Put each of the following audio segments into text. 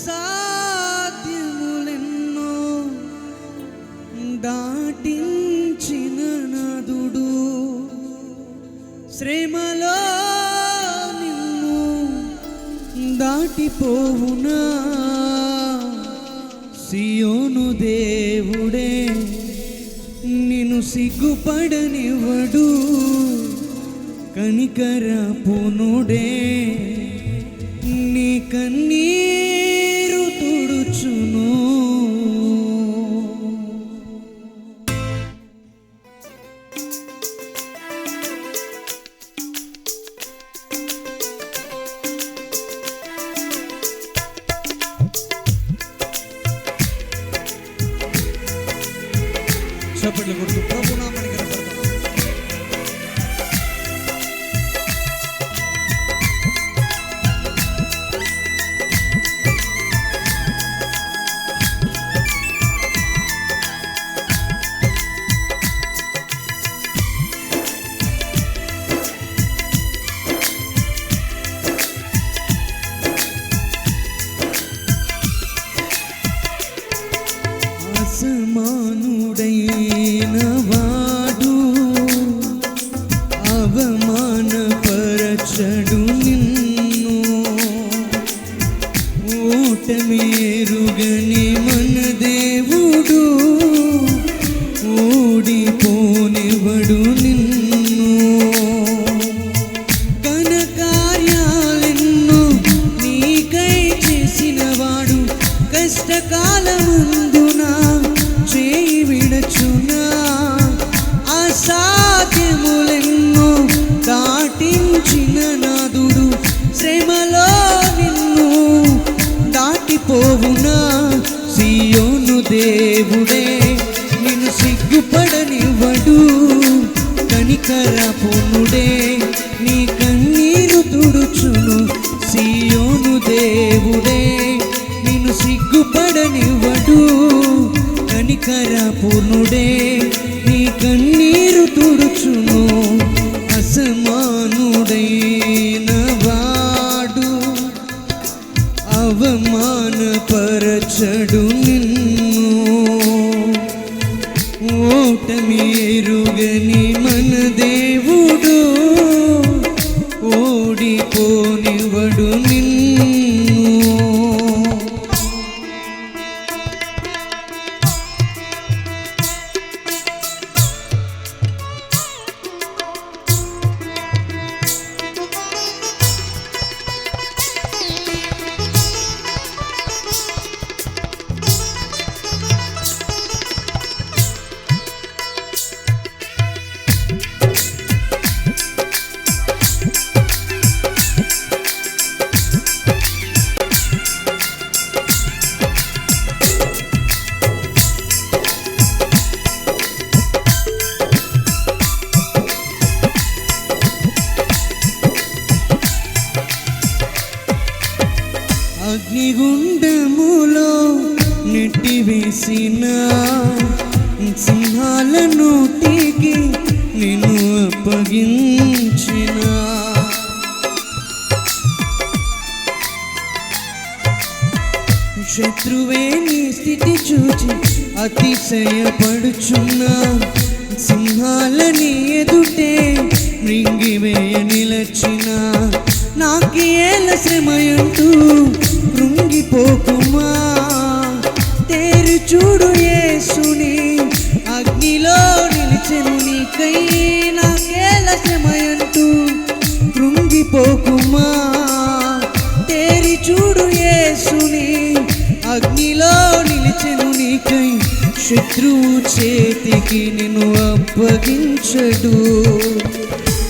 అసాధ్యములెన్నో దాటించిన నాదుడు. శ్రమలో నిన్ను దాటిపోవునా? సియోను దేవుడే నిన్ను సిగ్గుపడనివ్వడు. కనికర കഷ്ടപ്പെട്ട് കൊടുത്തു പ്രഭു అసమానుడైన కనికర పూర్ణుడే నీ కన్నీరు అగ్నిగుండములో నెట్టివేసిన సింహాల నోటికి నిన్ను అప్పగించిన. శత్రువే నీ స్థితి చూచి అతిశయపడుచున్నా సింహాలని ఎదుటే మృంగివేయ నిలచిన నాకి ఏల శ్రమయంటూ కృంగిపోకుమా? తేరు చూడు యేసుని అగ్నిలో నిలిచెను నీకై నాకేల శ్రమయంటూ కృంగిపోకుమా? తేరి చూడు యేసుని అగ్నిలో నిలిచెను నీకై శత్రువు చేతికి నిన్ను అప్పగించడు.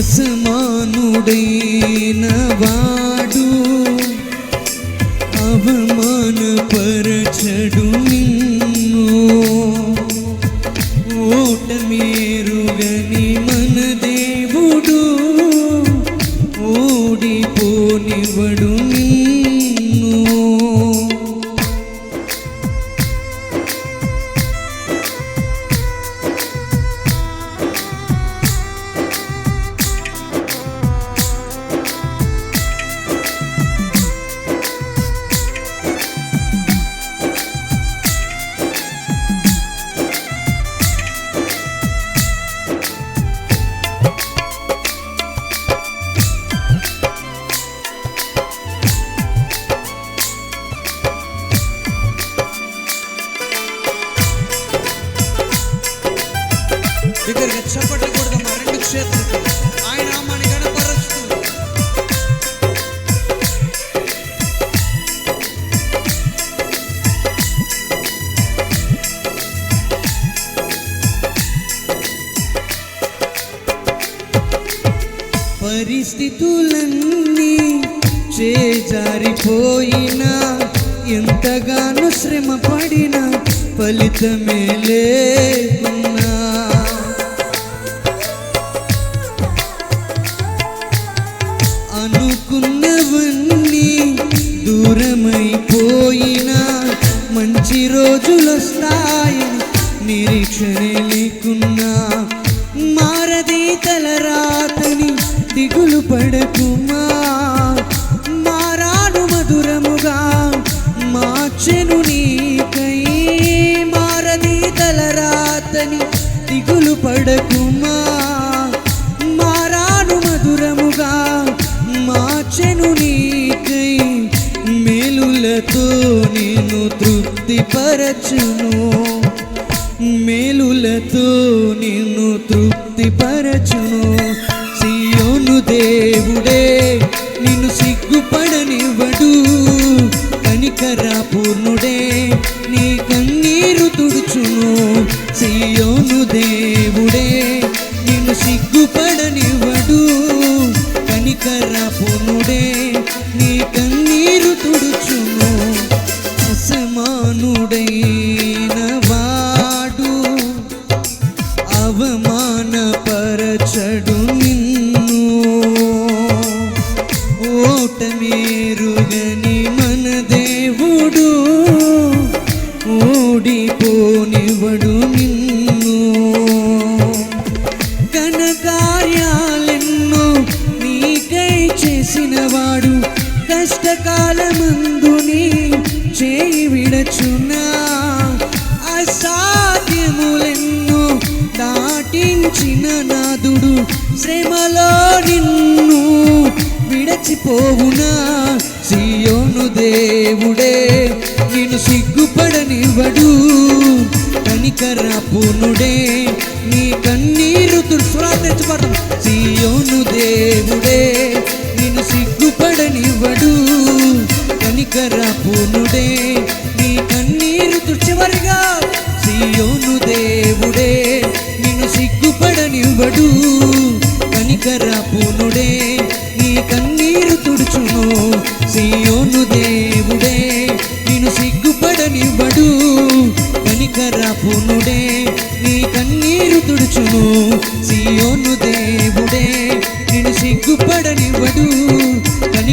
అసమానుడైన వాడు అవమానపరచడు. స్థితులన్నీ చేజారిపోయినా ఎంతగానో శ్రమ పడినా ఫలితమే లేకున్నా. అనుకున్నవన్నీ దూరమైపోయినా మంచి రోజులొస్తాయని నిరీక్షణ లేకున్నా. దిగులు మారాను మధురముగా మార్చెను నీకై. మారది తలరాతని దిగులు పడకుమా మారాను మధురముగా మార్చెను నీకై. మేలులతో నేను తృప్తిపరచును. మేలులతో నిన్ను తృప్తిపరచును. కనికర నీ కన్నీరు తుడుచును అసమానుడైన కాలమందుని నీ చేయి విడచున్నా అసాధ్యములెన్ను దాటించిన నాదుడు శ్రమలో నిన్ను విడచిపోవునా? సియోను దేవుడే నేను సిగ్గుపడనివ్వడు. కనికరపునుడే నీ కన్నీరు దుర్స్వాదించబడతాం సియోను దేవుడే నిన్ను సిగ్గుపడనివ్వడు కనికర పూనుడే నీ కన్నీరు తుడిచివరిగా సీయోను దేవుడే. నిన్ను సిగ్గుపడనివ్వడు. కనికర పూనుడే నీ కన్నీరు తుడుచును సీయోను దేవుడే. నిన్ను సిగ్గుపడనివ్వడు. కనికర పూనుడే నీ కన్నీరు తుడుచును సీయోను దేవుడే. నిన్ను సిగ్గుపడనివ్వడు.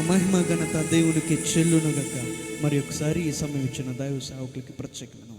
మహిమ ఘనత దేవునికి చెల్లునుగక. మరి ఒకసారి ఈ సమయం ఇచ్చిన దైవ సేవకులకి ప్రత్యేకమైన